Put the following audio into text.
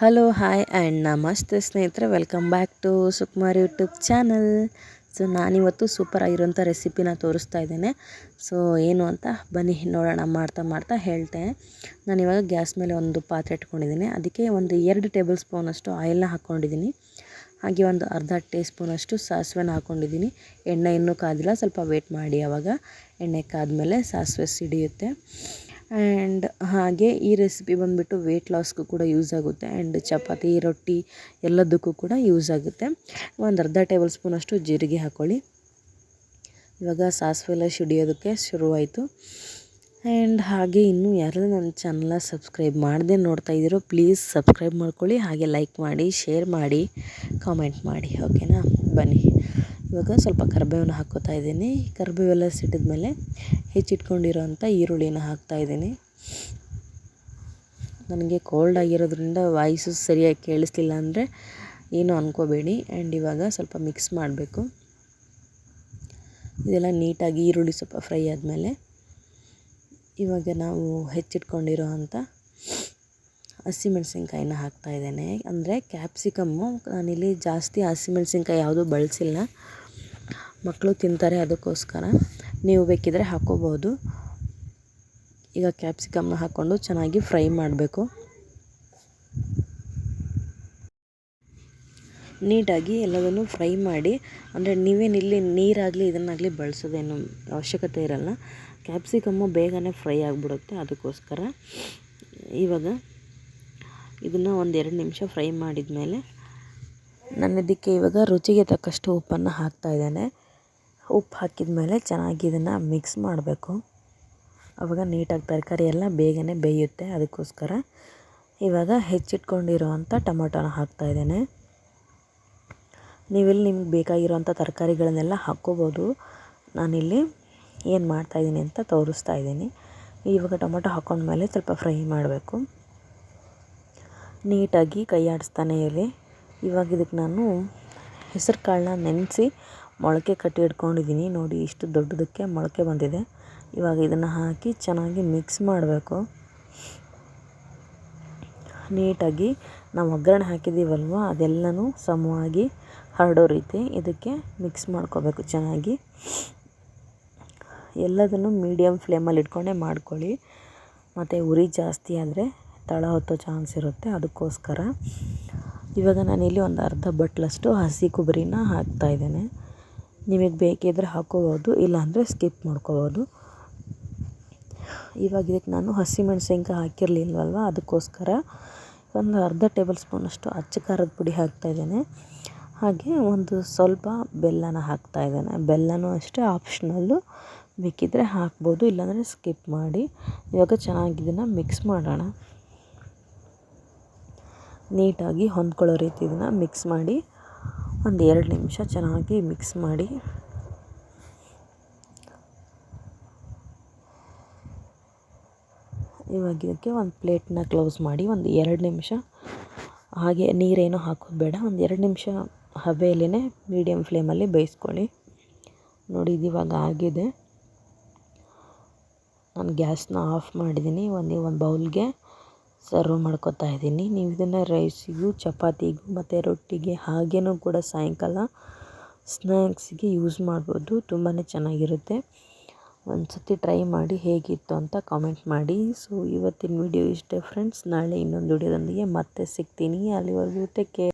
Hello, hi and ನಮಸ್ತೆ ಸ್ನೇಹಿತರೆ. Welcome back to Sukumar YouTube channel. So, ನಾನಿವತ್ತು super ಆಗಿರೋಂಥ ರೆಸಿಪಿನ ತೋರಿಸ್ತಾ ಇದ್ದೇನೆ. ಸೊ, ಏನು ಅಂತ ಬನ್ನಿ, ನೋಡೋಣ, ಮಾಡ್ತಾ ಮಾಡ್ತಾ ಹೇಳ್ತೇನೆ ನಾನಿವಾಗ ಗ್ಯಾಸ್ ಮೇಲೆ ಒಂದು ಪಾತ್ರೆ ಇಟ್ಕೊಂಡಿದ್ದೀನಿ. ಅದಕ್ಕೆ ಒಂದು ಎರಡು ಟೇಬಲ್ ಸ್ಪೂನಷ್ಟು ಆಯಿಲ್ನ ಹಾಕ್ಕೊಂಡಿದ್ದೀನಿ. ಹಾಗೆ ಒಂದು ಅರ್ಧ ಟೀ ಸ್ಪೂನಷ್ಟು ಸಾಸಿವೆನ ಹಾಕ್ಕೊಂಡಿದ್ದೀನಿ. ಎಣ್ಣೆ ಇನ್ನೂ ಕಾದಿಲ್ಲ, ಸ್ವಲ್ಪ ವೇಟ್ ಮಾಡಿ ಆವಾಗ. ಎಣ್ಣೆ ಕಾದ ಮೇಲೆ ಸಾಸಿವೆ ಸಿಡಿಯುತ್ತೆ. ಆ್ಯಂಡ್ ಹಾಗೆ ಈ ರೆಸಿಪಿ ಬಂದುಬಿಟ್ಟು ವೆಯ್ಟ್ ಲಾಸ್ಗೂ ಕೂಡ ಯೂಸ್ ಆಗುತ್ತೆ. ಆ್ಯಂಡ್ ಚಪಾತಿ, ರೊಟ್ಟಿ ಎಲ್ಲದಕ್ಕೂ ಕೂಡ ಯೂಸ್ ಆಗುತ್ತೆ. ಒಂದು ಅರ್ಧ ಟೇಬಲ್ ಸ್ಪೂನಷ್ಟು ಜೀರಿಗೆ ಹಾಕ್ಕೊಳ್ಳಿ ಇವಾಗ ಸಾಸಿವೆ ಎಲ್ಲ ಸಿಡಿಯೋದಕ್ಕೆ ಶುರುವಾಯಿತು. ಆ್ಯಂಡ್ ಹಾಗೆ ಇನ್ನೂ ಯಾರು ನನ್ನ ಚಾನಲ್ನ ಸಬ್ಸ್ಕ್ರೈಬ್ ಮಾಡದೆ ನೋಡ್ತಾ ಇದ್ದೀರೋ ಪ್ಲೀಸ್ ಸಬ್ಸ್ಕ್ರೈಬ್ ಮಾಡ್ಕೊಳ್ಳಿ. ಹಾಗೆ ಲೈಕ್ ಮಾಡಿ ಶೇರ್ ಮಾಡಿ ಕಾಮೆಂಟ್ ಮಾಡಿ. ಓಕೆನಾ ಬನ್ನಿ. ಇವಾಗ ಸ್ವಲ್ಪ ಕರಿಬೇವನ್ನ ಹಾಕ್ಕೋತಾ ಇದ್ದೀನಿ. ಕರಿಬೇವೆಲ್ಲ ಸಿಟ್ಟಿದ ಮೇಲೆ ಹೆಚ್ಚಿಟ್ಕೊಂಡಿರೋ ಅಂಥ ಈರುಳ್ಳಿನ ಹಾಕ್ತಾಯಿದ್ದೀನಿ ನನಗೆ ಕೋಲ್ಡ್ ಆಗಿರೋದ್ರಿಂದ ವಾಯ್ಸು ಸರಿಯಾಗಿ ಕೇಳಿಸ್ಲಿಲ್ಲ ಅಂದರೆ ಏನು ಅಂದ್ಕೋಬೇಡಿ ಆ್ಯಂಡ್ ಇವಾಗ ಸ್ವಲ್ಪ ಮಿಕ್ಸ್ ಮಾಡಬೇಕು. ಇದೆಲ್ಲ ನೀಟಾಗಿ ಈರುಳ್ಳಿ ಸ್ವಲ್ಪ ಫ್ರೈ ಆದಮೇಲೆ ಇವಾಗ ನಾವು ಹೆಚ್ಚಿಟ್ಕೊಂಡಿರೋ ಅಂಥ ಹಾಕ್ತಾ ಹಾಕ್ತಾಯಿದ್ದೇನೆ ಅಂದರೆ ಕ್ಯಾಪ್ಸಿಕಮ್ಮು ನಾನಿಲ್ಲಿ ಜಾಸ್ತಿ ಹಸಿಮೆಣ್ಸಿನ್ಕಾಯಿ ಯಾವುದೂ ಬಳಸಿಲ್ಲ. ಮಕ್ಕಳು ತಿಂತಾರೆ ಅದಕ್ಕೋಸ್ಕರ ನೀವು ಬೇಕಿದ್ದರೆ ಹಾಕ್ಕೋಬೋದು ಈಗ ಕ್ಯಾಪ್ಸಿಕಮ್ನ ಹಾಕ್ಕೊಂಡು ಚೆನ್ನಾಗಿ ಫ್ರೈ ಮಾಡಬೇಕು. ನೀಟಾಗಿ ಎಲ್ಲದನ್ನು ಫ್ರೈ ಮಾಡಿ, ಅಂದರೆ ನೀವೇನಿಲ್ಲಿ ನೀರಾಗಲಿ ಇದನ್ನಾಗಲಿ ಬಳಸೋದೇನು ಅವಶ್ಯಕತೆ ಇರಲ್ಲ. ಕ್ಯಾಪ್ಸಿಕಮ್ಮು ಬೇಗನೆ ಫ್ರೈ ಆಗಿಬಿಡುತ್ತೆ, ಅದಕ್ಕೋಸ್ಕರ ಇವಾಗ ಇದನ್ನು ಒಂದು ಎರಡು ನಿಮಿಷ ಫ್ರೈ ಮಾಡಿದ ಮೇಲೆ ನಾನು ಇದಕ್ಕೆ ಇವಾಗ ರುಚಿಗೆ ತಕ್ಕಷ್ಟು ಉಪ್ಪನ್ನು ಹಾಕ್ತಾಯಿದ್ದೇನೆ ಉಪ್ಪು ಹಾಕಿದ ಮೇಲೆ ಚೆನ್ನಾಗಿ ಇದನ್ನು ಮಿಕ್ಸ್ ಮಾಡಬೇಕು. ಅವಾಗ ನೀಟಾಗಿ ತರಕಾರಿ ಎಲ್ಲ ಬೇಗನೆ ಬೇಯುತ್ತೆ. ಅದಕ್ಕೋಸ್ಕರ ಇವಾಗ ಹೆಚ್ಚಿಟ್ಕೊಂಡಿರೋವಂಥ ಟೊಮೊಟೊನ ಹಾಕ್ತಾಯಿದ್ದೇನೆ ನೀವಿಲ್ಲಿ ನಿಮ್ಗೆ ಬೇಕಾಗಿರುವಂಥ ತರಕಾರಿಗಳನ್ನೆಲ್ಲ ಹಾಕ್ಕೋಬೋದು. ನಾನಿಲ್ಲಿ ಏನು ಮಾಡ್ತಾಯಿದ್ದೀನಿ ಅಂತ ತೋರಿಸ್ತಾ ಇದ್ದೀನಿ. ಇವಾಗ ಟೊಮೊಟೊ ಹಾಕ್ಕೊಂಡ್ಮೇಲೆ ಸ್ವಲ್ಪ ಫ್ರೈ ಮಾಡಬೇಕು. ನೀಟಾಗಿ ಕೈ ಆಡಿಸ್ತಾನೆ ಇರಲಿ. ಇವಾಗ ಇದಕ್ಕೆ ನಾನು ಹೆಸರು ಕಾಳನ್ನ ನೆನೆಸಿ ಮೊಳಕೆ ಕಟ್ಟಿ ಇಟ್ಕೊಂಡಿದ್ದೀನಿ. ನೋಡಿ ಇಷ್ಟು ದೊಡ್ಡದಕ್ಕೆ ಮೊಳಕೆ ಬಂದಿದೆ. ಇವಾಗ ಇದನ್ನು ಹಾಕಿ ಚೆನ್ನಾಗಿ ಮಿಕ್ಸ್ ಮಾಡಬೇಕು. ನೀಟಾಗಿ ನಾವು ಒಗ್ಗರಣೆ ಹಾಕಿದ್ದೀವಲ್ವ, ಅದೆಲ್ಲನೂ ಸಮವಾಗಿ ಹರಡೋ ರೀತಿ ಇದಕ್ಕೆ ಮಿಕ್ಸ್ ಮಾಡ್ಕೋಬೇಕು ಚೆನ್ನಾಗಿ. ಎಲ್ಲದನ್ನು ಮೀಡಿಯಮ್ ಫ್ಲೇಮಲ್ಲಿ ಇಟ್ಕೊಂಡೇ ಮಾಡ್ಕೊಳ್ಳಿ. ಮತ್ತು ಉರಿ ಜಾಸ್ತಿ ಆದರೆ ತಳ ಹೊತ್ತೋ ಚಾನ್ಸ್ ಇರುತ್ತೆ ಅದಕ್ಕೋಸ್ಕರ. ಇವಾಗ ನಾನಿಲ್ಲಿ ಒಂದು ಅರ್ಧ ಬಟ್ಲಷ್ಟು ಹಸಿ ಕೊಬ್ಬರಿನ ಹಾಕ್ತಾಯಿದ್ದೇನೆ ನಿಮಗೆ ಬೇಕಿದ್ದರೆ ಹಾಕ್ಕೋಬೋದು ಇಲ್ಲಾಂದರೆ ಸ್ಕಿಪ್ ಮಾಡ್ಕೋಬೋದು. ಇವಾಗ ಇದಕ್ಕೆ ನಾನು ಹಸಿಮೆಣ್ಸಿನ್ಕಾಯಿ ಹಾಕಿರಲಿಲ್ವಲ್ವ? ಅದಕ್ಕೋಸ್ಕರ ಒಂದು ಅರ್ಧ ಟೇಬಲ್ ಸ್ಪೂನಷ್ಟು ಅಚ್ಚ ಖಾರದ ಪುಡಿ ಹಾಕ್ತಾಯಿದ್ದೇನೆ ಹಾಗೆ ಒಂದು ಸ್ವಲ್ಪ ಬೆಲ್ಲನ ಹಾಕ್ತಾಯಿದ್ದೇನೆ ಬೆಲ್ಲನೂ ಅಷ್ಟೇ ಆಪ್ಷನಲ್ಲು ಬೇಕಿದ್ದರೆ ಹಾಕ್ಬೋದು, ಇಲ್ಲಾಂದರೆ ಸ್ಕಿಪ್ ಮಾಡಿ. ಇವಾಗ ಚೆನ್ನಾಗಿ ಇದನ್ನು ಮಿಕ್ಸ್ ಮಾಡೋಣ. ನೀಟಾಗಿ ಹೊಂದ್ಕೊಳ್ಳೋ ರೀತಿ ಇದನ್ನು ಮಿಕ್ಸ್ ಮಾಡಿ. ಒಂದು ಎರಡು ನಿಮಿಷ ಚೆನ್ನಾಗಿ ಮಿಕ್ಸ್ ಮಾಡಿ. ಇವಾಗ ಇದಕ್ಕೆ ಒಂದು ಪ್ಲೇಟ್ನ ಕ್ಲೋಸ್ ಮಾಡಿ ಒಂದು ಎರಡು ನಿಮಿಷ. ಹಾಗೆ ನೀರೇನು ಹಾಕೋದು ಬೇಡ. ಒಂದು ಎರಡು ನಿಮಿಷ ಹಬೆಯಲ್ಲೇ ಮೀಡಿಯಮ್ ಫ್ಲೇಮಲ್ಲಿ ಬೇಯಿಸ್ಕೊಳ್ಳಿ. ನೋಡಿ, ಇದು ಇವಾಗ ಆಗಿದೆ. ನಾನು ಗ್ಯಾಸ್ನ ಆಫ್ ಮಾಡಿದ್ದೀನಿ. ಒಂದು ಒಂದು ಬೌಲ್ಗೆ ಸರ್ವ್ ಮಾಡ್ಕೊತಾ ಇದ್ದೀನಿ. ನೀವು ಇದನ್ನು ರೈಸಿಗೂ ಚಪಾತಿಗೂ ಮತ್ತು ರೊಟ್ಟಿಗೆ ಹಾಗೇನೂ ಕೂಡ ಸಾಯಂಕಾಲ ಸ್ನ್ಯಾಕ್ಸ್ಗೆ ಯೂಸ್ ಮಾಡ್ಬೋದು. ತುಂಬಾ ಚೆನ್ನಾಗಿರುತ್ತೆ. ಒಂದು ಸತಿ ಟ್ರೈ ಮಾಡಿ ಹೇಗಿತ್ತು ಅಂತ ಕಾಮೆಂಟ್ ಮಾಡಿ. ಸೊ ಇವತ್ತಿನ ವಿಡಿಯೋ ಇಷ್ಟೇ ಫ್ರೆಂಡ್ಸ್ ನಾಳೆ ಇನ್ನೊಂದು ವಿಡಿಯೋದೊಂದಿಗೆ ಮತ್ತೆ ಸಿಗ್ತೀನಿ. ಅಲ್ಲಿವರೆಗೂ ಟೇಕ್ ಕೇರ್